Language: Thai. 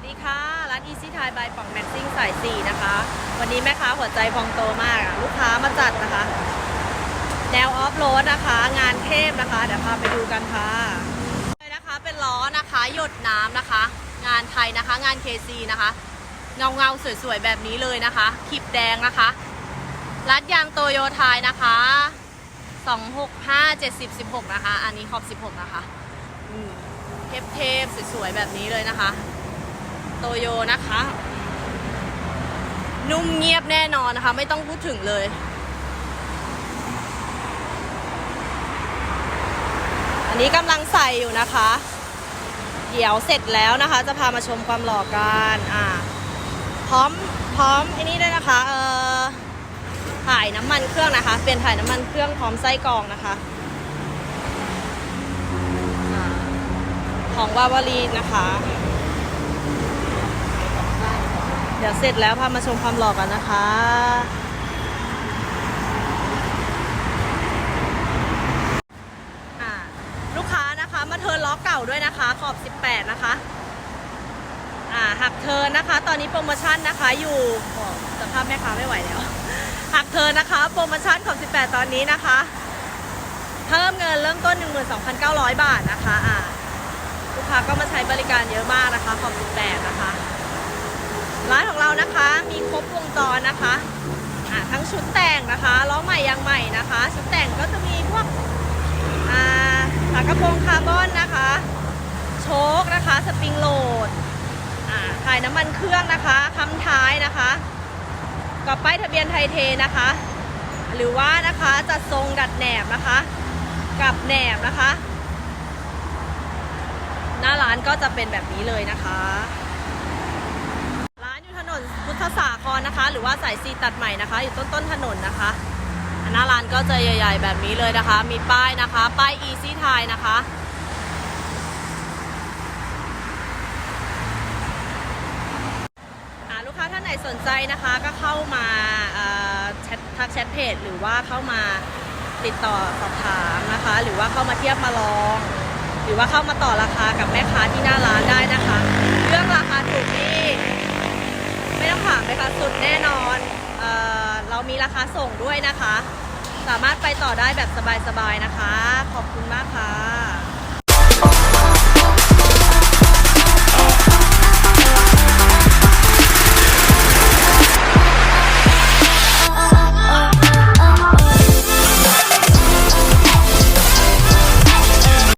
สดีค่ะ ร้าน Easy Thai by ป่องแม็กซิ่งสายสี่นะคะ วันนี้แม่ค้าหัวใจพองโตมากลูกค้ามาจัดนะคะ แนวออฟโรดนะคะ งานเทพนะคะ เดี๋ยวพาไปดูกันค่ะเลยนะคะเป็นล้อนะคะ หยดน้ำนะคะ งานไทยนะคะ งาน KC นะคะ เงาเงาสวยๆ แบบนี้เลยนะคะขีบแดงนะคะ รัดยางโตโยไทยนะคะ265 70 16นะคะ อันนี้ขอบ16นะคะเทพๆสวยๆ แบบนี้เลยนะคะ โตโยนะคะ นุ่มเงียบแน่นอนนะคะ ไม่ต้องพูดถึงเลย อันนี้กำลังใส่อยู่นะคะ เดี๋ยวเสร็จแล้วนะคะ จะพามาชมความหล่อกันอ่าพร้อมพร้อมไอ้นี่ด้วยนะคะเอ่อถ่ายน้ำมันเครื่องนะคะ เป็นถ่ายน้ำมันเครื่องพร้อมไส้กรองนะคะของวาวารีนะคะ เดี๋ยวเสร็จแล้วพามาชมความหล่อกันนะคะลูกค้านะคะมาเทิร์นล้อเก่าด้วยนะคะ ขอบ 18 นะคะอ่าหักเทิร์นนะคะ ตอนนี้โปรโมชั่นนะคะอยู่สภาพแม่ค้าไม่ไหวแล้วหักเทิร์นนะคะ โปรโมชั่นขอบ 18 ตอนนี้นะคะ เพิ่มเงินเริ่มต้น 12,900 บาทนะคะอ่าลูกค้าก็มาใช้บริการเยอะมากนะคะขอบ 18 นะคะ ร้านของเรานะคะ มีครบวงจรนะคะอ่าทั้งชุดแต่งนะคะล้อใหม่ยางใหม่นะคะ ชุดแต่งก็จะมีพวกอ่าฝากระโปรงคาร์บอนนะคะ โชคนะคะสปริงโหลดอ่าถ่ายน้ำมันเครื่องนะคะคำท้ายนะคะกับป้ายทะเบียนไทยเทนะคะ หรือว่านะคะจัดทรงดัดแหนบนะคะ กับแหนบนะคะ หน้าร้านก็จะเป็นแบบนี้เลยนะคะ ร้านอยู่ถนนพุทธสาครนะคะ หรือว่าสายซีตัดใหม่นะคะ อยู่ต้นต้นถนนนะคะหน้าร้านก็จะใหญ่ ๆ แบบนี้เลยนะคะ มีป้ายนะคะ ป้าย Easy Thai นะคะลูกค้าท่านไหนสนใจนะคะก็เข้ามาแชททักแชทเพจหรือว่าเข้ามาติดต่อสอบถามนะคะ หรือว่าเข้ามาเทียบมาลอง หรือว่าเข้ามาต่อราคากับแม่ค้าที่หน้าร้านได้นะคะ เรื่องราคาถูกนี่ ไม่ต้องถามคะ สุดแน่นอนเออเรามีราคาส่งด้วยนะคะ สามารถไปต่อได้แบบสบายๆนะคะ